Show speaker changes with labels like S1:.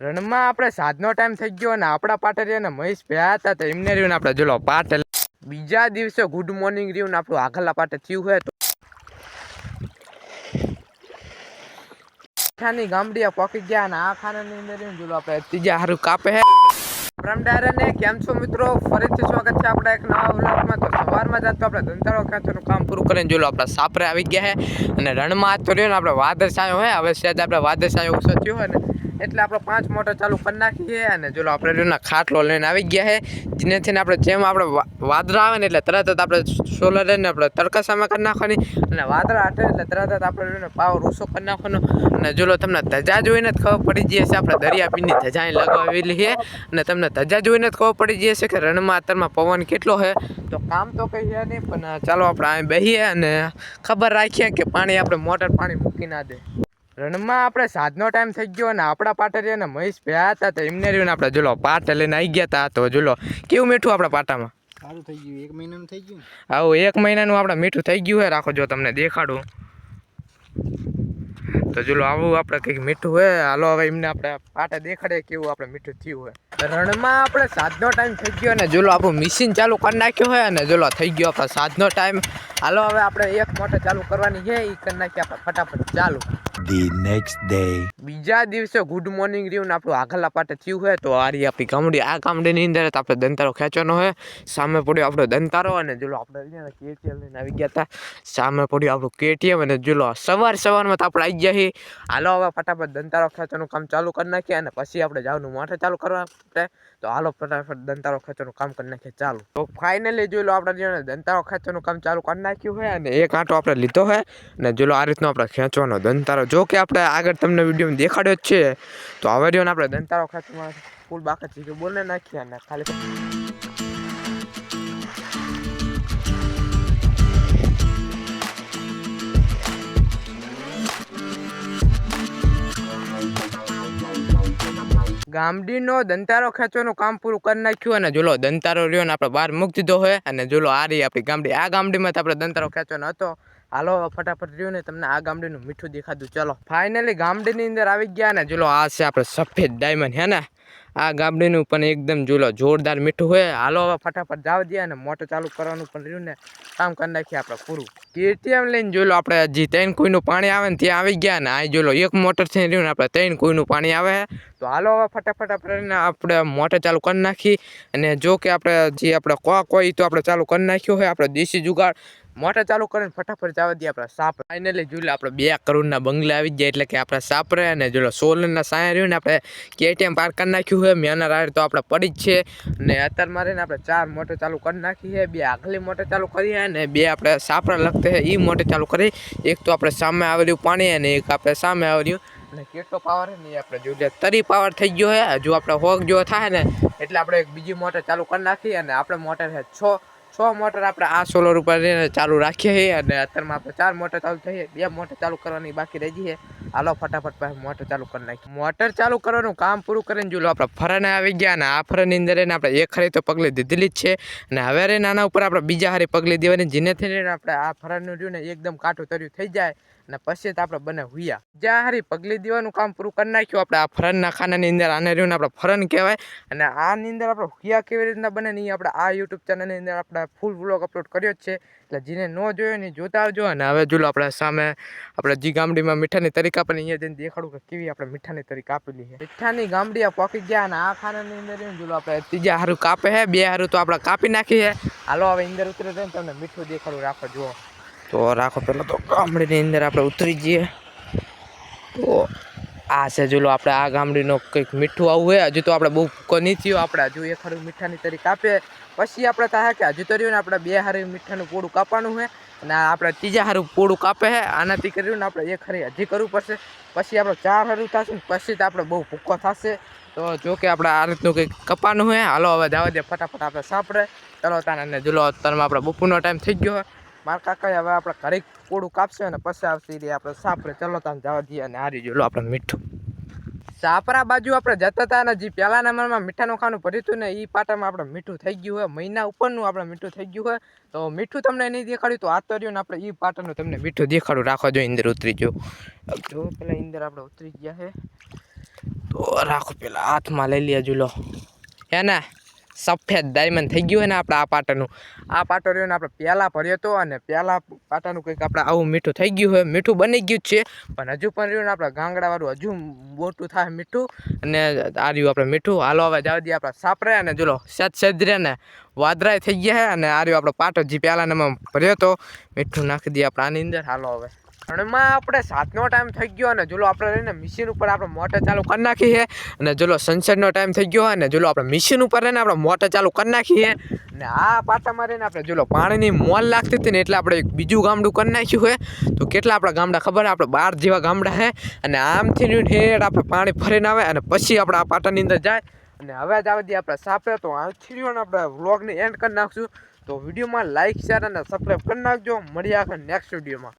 S1: રણમાં આપણે સાંજનો ટાઈમ થઈ ગયો અને આપણા પાટરિયાને મહેશ ભ્યા હતા તો એમને રહ્યું આપણે જોલો પાટલ બીજા દિવસે ગુડ મોર્નિંગ રહ્યું ને આપણું આગળના પાટે થયું હોય તો. ખાની ગામડિયા પોકી ગયા અને આ ખાનાની અંદર જોલો આપણે ત્રીજા હારું કાપે હે. રામડારાને કેમ છો મિત્રો? ફરીથી સ્વાગત છે આપણા એક નવા વ્લોગમાં. તો સવારમાં જ આપણે ધંધાળો ખેંચવાનું કામ પૂરું કરીને જોલો આપણા સાપરે આવી ગયા છે અને રણમાં તો રહ્યો ને આપણે વાદળ છાયો હોય હવે સહેજ આપણે વાદળ છાયો ઓછો થયો હોય ને એટલે આપણે પાંચ મોટર ચાલુ કરી નાખીએ અને જોલો આપણે ખાટલો લઈને આવી ગયા છે જેનાથી આપણે જેમ આપણે વાદળા આવે ને એટલે તરત જ આપણે સોલર લઈને આપણે તડકા સામે કરી નાખવાની અને વાદળા હાટે એટલે તરત જ આપણે પાવર ઓછો કરી નાખવાનો અને જોલો તમને ધજા જોઈને જ ખબર પડી જઈએ છે આપણે દરિયા પીની ધજા લગાવેલી છે અને તમને ધજા જોઈને જ ખબર પડી જઈએ છે કે રણમાં અત્યારમાં પવન કેટલો છે તો કામ તો છે નહીં પણ ચાલો આપણે અહીં બેસીએ અને ખબર રાખીએ કે પાણી આપણે મોટર પાણી મૂકી ના દે. રણમાં આપણે સાંજનો ટાઈમ થઈ ગયો અને આપણા પાટરિયાને મહેશ ભ્યા હતા તો એમને રહ્યું આપણે જોલો પાટ લઈને આવી ગયા હતા તો જોલો કેવું મીઠું આપણા પાટામાં?
S2: સારું થઈ ગયું. એક મહિનાનું થઈ ગયું
S1: આવું એક મહિનાનું આપણે મીઠું થઈ ગયું હે. રાખો જો તમને દેખાડું. તો ચલો આવું આપણે કંઈક મીઠું હોય હાલો હવે એમને આપણે પાટે દેખાડે કેવું આપણે મીઠું થયું હોય રણમાં આપણે સાંજનો ટાઈમ થઈ ગયો અને જોલો આપણું મિશીન ચાલુ કરી નાખ્યું હોય અને જોલો થઈ ગયો આપણે સાંજનો ટાઈમ હાલો હવે આપણે એક મોટર ચાલુ કરવાની છે એ કરી નાખીએ આપણે ફટાફટ ચાલુ.
S3: ધી નેક્સ્ટ ડે
S1: બીજા દિવસે ગુડ મોર્નિંગ રહ્યું આપણું આગળના પાટે થયું હોય તો આ રહી આપણી ગામડી. આ ગામડીની અંદર આપણે દંતારો ખેંચવાનો હોય સામે પડ્યો આપણો દંતારો અને જોલો આપણે કેટીએમ લઈને આવી ગયા હતા. સામે પડ્યું આપણું કેટીએમ અને જોલો સવાર સવારમાં તો આપણે આવી ગયા છીએ. હાલો હવે ફટાફટ દંતારો ખેંચવાનું કામ ચાલુ કરી નાખીએ અને પછી આપણે જવાનું મોટર ચાલુ કરવા માટે. તો હાલો ફટાફટ દંતારો ખેંચવાનું કામ કરી નાખીએ ચાલુ. તો ફાઇનલી જોઈ લો આપણે દંતારો ખેંચવાનું કામ ચાલુ કરી નાખ્યું હોય અને એક આંટો આપણે લીધો હોય અને જો આ રીતનો આપણે ખેંચવાનો દંતારો. જો કે આપણે આગળ તમને વિડીયોમાં દેખાડ્યો જ છે, તો હવે રહ્યો ને આપણે દંતારો ખેંચવામાં ફૂલ બાકી ચીજો બોલને નાખીએ અને ખાલી ગામડીનો દંતારો ખેંચવાનું કામ પૂરું કરી નાખ્યું અને જોલો દંતારો રહ્યો ને આપણે બહાર મૂકી દીધો હોય અને જોલો આ રહી આપણી ગામડી. આ ગામડીમાં તો આપણે દંતારો ખેંચવાનો હતો. હાલો ફટાફટ રહ્યું ને તમને આ ગામડીનું મીઠું દેખાતું ચલો ફાઇનલી ગામડીની અંદર આવી ગયા ને જોલો આ છે આપણે સફેદ ડાયમંડ હે ને? આ ગામડીનું પણ એકદમ જોલો જોરદાર મીઠું હોય. હાલો હવે ફટાફટ જાવ દે અને મોટર ચાલુ કરવાનું પણ રહ્યું ને, કામ કરી નાખીએ આપણે પૂરું. કેટીએમ લઈને જોલો આપણે હજી ત્રણ કોઈનું પાણી આવે ને ત્યાં આવી ગયા ને આ જોલો એક મોટર છે રહ્યું ને, આપણે ત્રણ કોઈનું પાણી આવે. તો હાલો હવે ફટાફટ આપણે આપણે મોટર ચાલુ કરી નાખી અને જો કે આપણે જે આપણે કોક હોય તો આપણે ચાલુ કરી નાખ્યો હોય, આપણે દેશી જુગાડ. મોટર ચાલુ કરીને ફટાફટ જવા દઈએ આપણે સાપ ફાઇનલી જોઈ લો આપણે બે કરોડના બંગલા આવી ગયા એટલે કે આપણે સાપરે અને જો સોલરના સાયા રહ્યું ને આપણે કેટીએમ પાર્ક કરી નાખ્યું છે મેના રાડ તો આપણે પડી જ છે. અને અત્યારે મારે ને આપણે ચાર મોટર ચાલુ કરી નાખી છે, બે આગલી મોટર ચાલુ કરી અને બે આપણે સાપરા લગતે છે એ મોટર ચાલુ કરી એક તો આપણે સામે આવેલું પાણી અને એક આપણે સામે આવેલું અને કેટલો પાવર ને આપણે જોઈએ તરી પાવર થઈ ગયો છે. હજુ આપણે હોક જો થાય ને, એટલે આપણે એક બીજી મોટર ચાલુ કરી નાખી અને આપણે મોટર છે છ. છ મોટર આપણે આ સોલર ઉપર ચાલુ રાખીએ છીએ અને અત્યારમાં આપણે ચાર મોટર ચાલુ થઈ બે મોટર ચાલુ કરવાની બાકી રહી છે. હાલો, ફટાફટ પાસે મોટર ચાલુ કરી નાખી મોટર ચાલુ કરવાનું કામ પૂરું કરીને જો લો આપણે ફરને આવી ગયા અને આ ફરની અંદર એને આપણે એક હારી તો પગલી દીધેલી જ છે. અને હવે રે નાના ઉપર આપણે બીજા હારી પગલી દેવાની જેને થઈને આપણે આ ફરનું રહ્યું ને, એકદમ કાઠું તર્યું થઈ જાય. અને પછી તો આપણે બને હુયા. જ્યાં હારી પગલી દેવાનું કામ પૂરું કરી નાખ્યું, આપણે આ ફરનના ખાનાની અંદર આને રહ્યું આપણે ફરન કહેવાય. અને આની અંદર આપણે હુયા કેવી રીતના બને ને એ આપણે આ યુટ્યુબ ચેનલની અંદર આપણે ફૂલ વ્લોગ અપલોડ કર્યો જ છે. એટલે જેને ન જોયો ને જોતા આવજો. અને હવે જો આપણે સામે આપણે જી ગામડીમાં મીઠાની તરીકા પણ અહીંયા જઈને દેખાડું કે કેવી આપણે મીઠાની તરીકે આપેલી છે. મીઠાની ગામડી આ પોકી ગયા અને આ ખાનાની અંદર રહ્યું જો આપણે ત્રીજા હારું કાપે છે, બે હારું તો આપણે કાપી નાખી છે. હાલો, હવે અંદર ઉતરે તમને મીઠું દેખાડું રાખો, જુઓ. તો રાખો પહેલાં તો ગામડીની અંદર આપણે ઉતરી જઈએ. તો આ છે જોલો આપણે આ ગામડીનો કંઈક મીઠું આવું હોય. હજુ તો આપણે બહુ ભૂકો નહીં થયો આપણે હજુ એક હારું મીઠાની તરીક આપે પછી આપણે થાય કે હજુ તો રહ્યું ને આપણે બે હારું મીઠાનું પોડું કાપવાનું છે અને આ આપણે ત્રીજા હારું પોડું કાપે છે આનાથી કર્યું ને આપણે એક હારી હજી કરવું પડશે. પછી આપણે ચાર હારું થશે ને પછી તો આપણે બહુ ભૂકો થશે. તો જો કે આપણે આ રીતનું કંઈક કપાનું હોય હાલો હવે જવા દે. ફટાફટ આપણે સાંપડે ચલો તાને અને જોલો અત્યારમાં આપણે બપોરનો ટાઈમ થઈ ગયો હોય મારા કાકા હવે આપણે ઘરે કોડું કાપશે અને પછી આવશે એ આપણે સાપરે ચલો તમે જવા દઈએ અને હારી જોલો આપણે મીઠું. સાપરા બાજુ આપણે જતા હતા અને જે પહેલાના નંબરમાં મીઠાનું ખાનું ભર્યું હતું ને એ પાટામાં આપણે મીઠું થઈ ગયું હોય, મહિના ઉપરનું આપણે મીઠું થઈ ગયું હોય, તો મીઠું તમને નહીં દેખાડ્યું તો આ તો ને આપણે એ પાટાનું તમને મીઠું દેખાડું. રાખવા જોઈએ અંદર ઉતરી જો જો પેલા અંદર આપણે ઉતરી ગયા છે તો રાખો પેલા હાથમાં લઈ લે. જુલો હે ને? સફેદ ડાયમંડ થઈ ગયું હોય ને આપણે આ પાટાનું આ પાટો રહ્યો ને આપણે પહેલાં ભર્યો હતો અને પહેલાં પાટાનું કંઈક આપણે આવું મીઠું થઈ ગયું હોય, મીઠું બની ગયું જ છે. પણ હજુ પણ રહ્યું ને આપણે ગાંગડાવાળું હજુ મોટું થાય મીઠું. અને આ રહ્યું આપણે મીઠું. હાલો હવે જાવ દઈએ આપણે સાપરે અને જુલો સેજ સેદરે ને વાદરાય થઈ ગયા અને આ રહ્યું આપણો પાટો જે પહેલાં એમાં ભર્યો હતો. મીઠું નાખી દઈએ આપણે આની અંદર. હાલો હવે. અને આપણે સાતનો ટાઈમ થઈ ગયો અને જોલો આપણે રહીને મિશીન ઉપર આપણે મોટર ચાલુ કરી નાખી છે. અને જોલો સનસેટનો ટાઈમ થઈ ગયો અને જોલો આપણે મિશીન ઉપર રહીને આપણે મોટર ચાલુ કરી નાખી છે. અને આ પાટામાં રહીને આપણે જોલો પાણીની મોલ લાગતી હતી ને એટલે આપણે એક બીજું ગામડું કરી નાખ્યું હોય તો કેટલા આપણા ગામડા ખબર આપણે બાર જેવા ગામડા છે. અને આમથી ને આપણે પાણી ફરીને આવે અને પછી આપણે આ પાટાની અંદર જાય. અને હવે જ આવી દઈએ આપણે સાપરે તો આથી આપણે વ્લોગની એન્ડ કરી નાખશું. તો વિડીયોમાં લાઇક શેર અને સબસ્ક્રાઈબ કરી નાખજો. મળીએ આખા નેક્સ્ટ વિડીયોમાં.